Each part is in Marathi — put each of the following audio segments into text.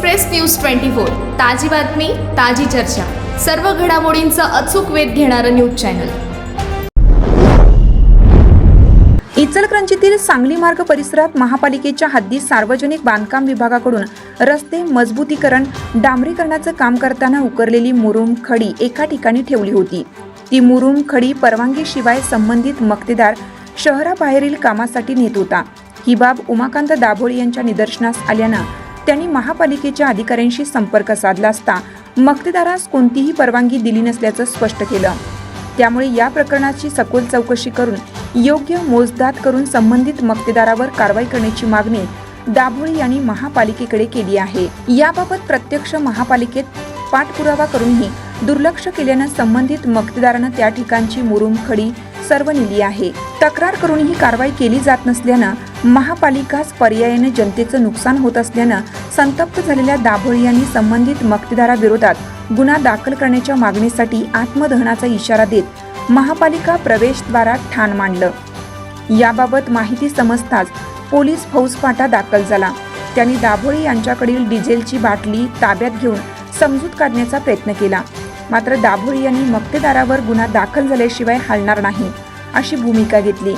एक्सप्रेस न्यूज ट्वेंटी फोर ताजी बातमी ताजी चर्चा. सर्व घडामोडींचा अचूक वेध घेणारं न्यूज चॅनल. इचलकरंजीतील सांगली मार्ग परिसरात महापालिकेच्या हद्दीत सार्वजनिक बांधकाम विभागाकडून रस्ते मजबूतीकरण डांबरीकरणाचं काम करताना उकरलेली मुरुम खडी एका ठिकाणी ठेवली होती. ती मुरुम खडी परवानगीशिवाय संबंधित मक्तेदार शहराबाहेरील कामासाठी नेत होता. ही बाब उमाकांत दाभोळी यांच्या निदर्शनास आल्यानं त्यांनी महापालिकेच्या अधिकाऱ्यांशी संपर्क साधला असता मक्तेदारास कोणतीही परवानगी दिली नसल्याचं स्पष्ट केलं. त्यामुळे या प्रकरणाची सखोल चौकशी करून योग्य मोजदाद करून संबंधित मक्तेदारावर कारवाई करण्याची मागणी दाभोळी यांनी महापालिकेकडे केली आहे. याबाबत प्रत्यक्ष महापालिकेत पाठपुरावा करूनही दुर्लक्ष केल्यानं संबंधित मक्तेदारानं त्या ठिकाणची मुरुम खडी सर्व नेली आहे. तक्रार करूनही कारवाई केली जात नसल्यानं महापालिकाच पर्यायाने जनतेचं नुकसान होत असल्यानं संतप्त झालेल्या दाभोळी यांनी संबंधित मक्तेदाराविरोधात गुन्हा दाखल करण्याच्या मागणीसाठी आत्मदहनाचा इशारा देत महापालिका प्रवेशद्वारात ठाण मांडलं. याबाबत माहिती समजताच पोलीस फौजफाटा दाखल झाला. त्यांनी दाभोळी यांच्याकडील डिझेलची बाटली ताब्यात घेऊन समजूत काढण्याचा प्रयत्न केला. मात्र दाभोळी यांनी मक्तेदारावर गुन्हा दाखल झाल्याशिवाय हलणार नाही अशी भूमिका घेतली.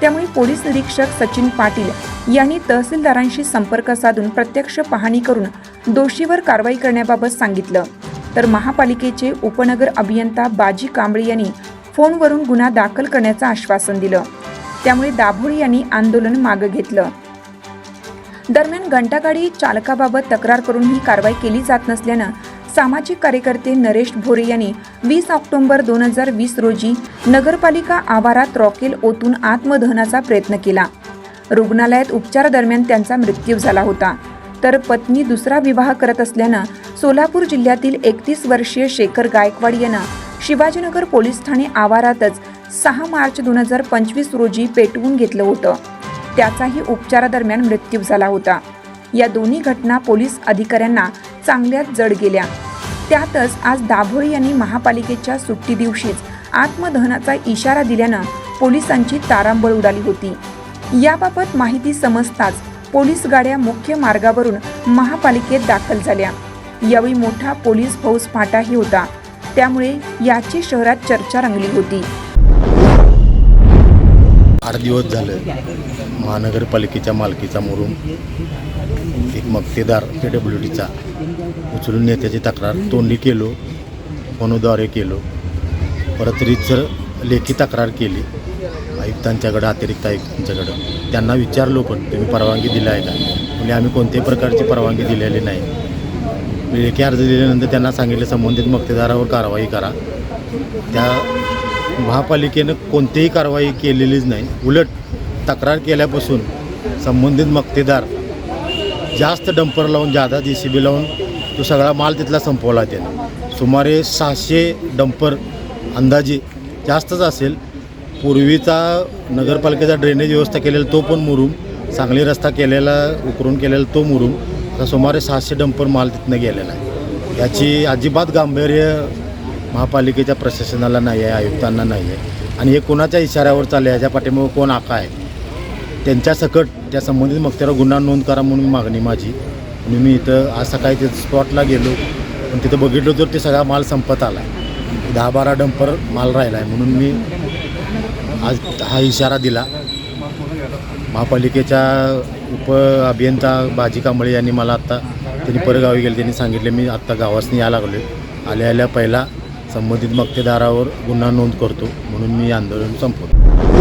त्यामुळे पोलीस निरीक्षक सचिन पाटील यांनी तहसीलदारांशी संपर्क साधून प्रत्यक्ष पाहणी करून दोषीवर कारवाई करण्याबाबत सांगितलं. तर महापालिकेचे उपनगर अभियंता बाजी कांबळे यांनी फोनवरून गुन्हा दाखल करण्याचं आश्वासन दिलं. त्यामुळे दाभोळी यांनी आंदोलन मागं घेतलं. दरम्यान घंटागाडी चालकाबाबत तक्रार करून ही कारवाई केली जात नसल्यानं सामाजिक कार्यकर्ते नरेश भोरे यांनी वीस ऑक्टोबर दोन हजार वीस रोजी नगरपालिका आवारात रॉकेल ओतून आत्मदहनाचा प्रयत्न केला. रुग्णालयात उपचारादरम्यान त्यांचा मृत्यू झाला होता. तर पत्नी दुसरा विवाह करत असल्यानं सोलापूर जिल्ह्यातील एकतीस वर्षीय शेखर गायकवाड यांना शिवाजीनगर पोलीस ठाणे आवारातच सहा मार्च दोन हजार पंचवीस रोजी पेटवून घेतलं होतं. त्याचाही उपचारादरम्यान मृत्यू झाला होता. या दोन्ही घटना पोलीस अधिकाऱ्यांना चांगल्याच जड गेल्या. त्यातच आज दाभोळी यांनी महापालिकेच्या सुट्टी दिवशीच आत्मदहनाचा इशारा दिल्यानं पोलिसांची तारांबळ उडाली होती. याबाबत माहिती समजताच पोलीस गाड्या मुख्य मार्गावरून महापालिकेत दाखल झाल्या. यावेळी मोठा पोलीस फौज फाटाही होता. त्यामुळे याची शहरात चर्चा रंगली होती. आठ दिवस झाले महानगरपालिकेच्या मालकीचा मुरुम मक्तेदार के डब्ल्यू डीचा उचलून नेत्याची तक्रार. तोंडी केलो फोनद्वारे केलो. परत रितसर लेखी तक्रार केली. आयुक्तांच्याकडं अतिरिक्त आयुक्तांच्याकडं. त्यांना विचारलो पण तुम्ही परवानगी दिली आहे का? म्हणजे आम्ही कोणत्याही प्रकारची परवानगी दिलेली नाही. लेखी अर्ज दिल्यानंतर त्यांना सांगितलं संबंधित मक्तेदारावर कारवाई करा. त्या महापालिकेनं कोणतीही कारवाई केलेलीच नाही. उलट तक्रार केल्यापासून संबंधित मक्तेदार जास्त डंपर लावून जादा जे सी बी लावून तो सगळा माल तिथला संपवला त्यानं. सुमारे सहाशे डंपर अंदाजे जास्तच असेल. पूर्वीचा नगरपालिकेचा ड्रेनेज व्यवस्था केलेला तो पण मुरूम सांगली रस्ता केलेला उकरून केलेला तो मुरूम आता सुमारे सहाशे डंपर माल तिथनं गेलेला आहे. याची अजिबात गांभीर्य महापालिकेच्या प्रशासनाला नाही आहे आयुक्तांना नाही आहे आणि हे कोणाच्या इशाऱ्यावर चालले आहे याच्या पाठीमागं कोण आका आहे? त्यांच्या सकट त्या संबंधित मक्त्यावर गुन्हा नोंद करा म्हणून मागणी माझी. आणि मी इथं आज सकाळी ते स्पॉटला गेलो. पण तिथं बघितलं तर ते सगळा माल संपत आला. आहे दहा बारा डंपर माल राहिला आहे म्हणून मी आज हा इशारा दिला. महापालिकेच्या उप अभियंता बाजी कांबळे यांनी मला आत्ता त्यांनी परगावी गेले त्यांनी सांगितले मी आत्ता गावासनी यायला लागलो आल्या आल्या पहिला संबंधित मक्तेदारावर गुन्हा नोंद करतो म्हणून मी आंदोलन संपवतो.